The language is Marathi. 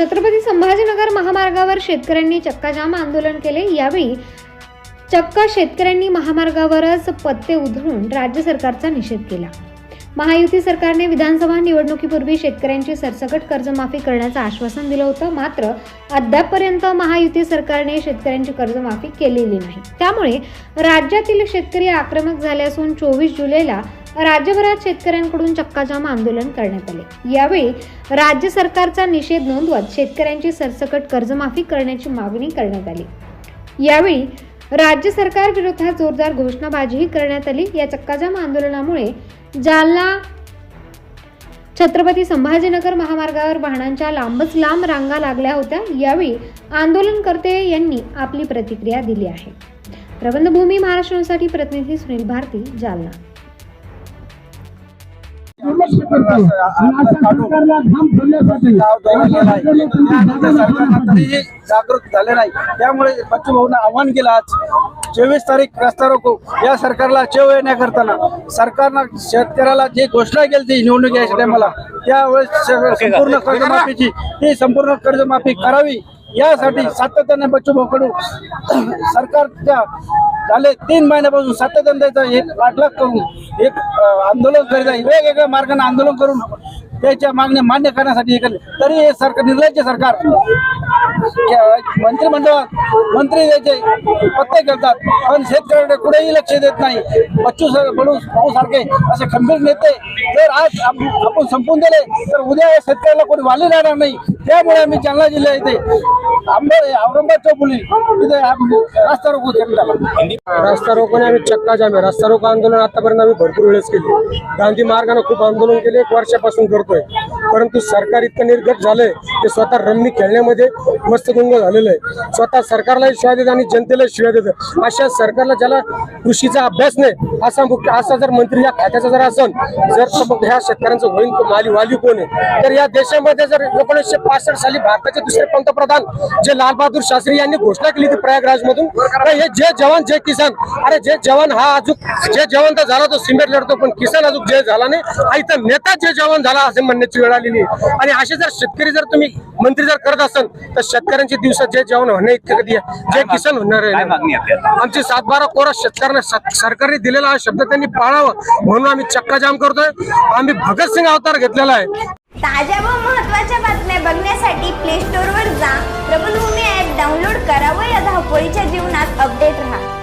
छत्रपती संभाजीनगर महामार्गावर शेतकऱ्यांनी चक्काजाम आंदोलन केले. यावेळी चक्क शेतकऱ्यांनी महामार्गावरच पत्ते उधळून राज्य सरकारचा निषेध केला. महायुती सरकारने विधानसभा निवडणुकीपूर्वी शेतकऱ्यांची सरसकट कर्जमाफी करण्याचं आश्वासन दिलं होतं. मात्र अद्यापपर्यंत महायुती सरकारने शेतकऱ्यांची कर्जमाफी केलेली नाही. त्यामुळे राज्यातील शेतकरी आक्रमक झाले असून चोवीस जुलैला राज्यभरात शेतकऱ्यांकडून चक्काजाम आंदोलन करण्यात आले. यावेळी राज्य सरकारचा निषेध नोंदवत शेतकऱ्यांची सरसकट कर्जमाफी करण्याची मागणी करण्यात आली. यावेळी राज्य सरकार विरोधात जोरदार घोषणाबाजीही करण्यात आली. या चक्काजाम आंदोलनामुळे जालना छत्रपती संभाजीनगर महामार्गावर वाहनांच्या लांबच लांब रांगा लागल्या होत्या. यावेळी आंदोलनकर्ते यांनी आपली प्रतिक्रिया दिली आहे. प्रबंधभूमी महाराष्ट्रासाठी प्रतिनिधी सुनील भारती जालना. दुर्लक्ष करतो. आणि अशा सरकारला घाम फोडण्यासाठी अशा सरकारला सरकारला तरीही जागृत झाले नाही. त्यामुळे बच्चू भाऊनं आव्हान केलं आज. चोवीस तारीख रस्ता रोको. या सरकारला चेव येण्याकरताना सरकारनं शेतकऱ्याला जी घोषणा केली ती निवडणूक यायच्या टायमाला त्यावेळेस संपूर्ण कर्जमाफीची ही संपूर्ण कर्जमाफी करावी. यासाठी सातत्याने बच्चू भाऊकडून सरकारच्या झाले. तीन महिन्यापासून सातत्याने त्याचा एक पाठलाग करून एक आंदोलन करीत आहे. वेगवेगळ्या मार्गाने आंदोलन करून त्याच्या मागण्या मान्य करण्यासाठी हे तरी हे सरकार निर्लज्ज सरकार. मंत्रिमंडळात मंत्री त्याचे पत्ते करतात. पण शेतकऱ्याकडे कुठेही लक्ष देत नाही. बच्चू सर बडू भाऊ सारखे असे खंबीर नेते जर आज आपण संपून दिले तर उद्या शेतकऱ्याला कोणी वाली राहणार नाही. त्यामुळे आम्ही जालना जिल्हा इथे औरंगाबाद चौफुली रस्ता रोको रस्ता आम्ही चक्का जाम आहे. रस्ता रोको आंदोलन आतापर्यंत आम्ही भरपूर वेळेस केली. गांधी मार्गाने खूप आंदोलन केले. एक वर्षापासून करतोय. परंतु सरकार इतकं निर्गत झालंय ते स्वतः रम्मी खेळण्यामध्ये मस्त गुंग झालेलं आहे. स्वतः सरकारलाही शिवाय देत आणि जनतेला शिवाय देतं. अशा सरकारला ज्याला कृषीचा अभ्यास नाही असा मुख्य असा जर मंत्री या खात्याचा जर असन जर मग ह्या शेतकऱ्यांचं होईल माली वाली कोण आहे? तर या देशामध्ये जर एकोणीसशे पासष्ट साली भारताचे दुसरे पंतप्रधान जे लालबहादूर शास्त्री यांनी घोषणा केली होती प्रयागराज मधून हे जे जवान जे किसान अरे जे जवान हा अजून जे जवान तर झाला तो सिमेंट लढतो पण किसान अजून जे झाला नाही हा इथं नेता जे जवान झाला असे म्हणण्याची वेळ आलेली आहे. आणि असे जर शेतकरी जर तुम्ही मंत्री जर करत असाल तर शेतकऱ्यांच्या दिवसात जे जवान होणे इतके कधी आहे, जे किसान होणार आहे? आमची सातबारा कोरा शेतकऱ्यांना सत- सरकारने दिलेला हा शब्द त्यांनी पाळावं. म्हणून आम्ही चक्का जाम करतोय. आम्ही भगतसिंग अवतार घेतलेला आहे. ताज्या व महत्त्वाच्या बातम्या बघण्यासाठी प्ले स्टोअरवर जा. प्रबलभूमी ॲप डाउनलोड करा व या धावपळीच्या जीवनात अपडेट राहा.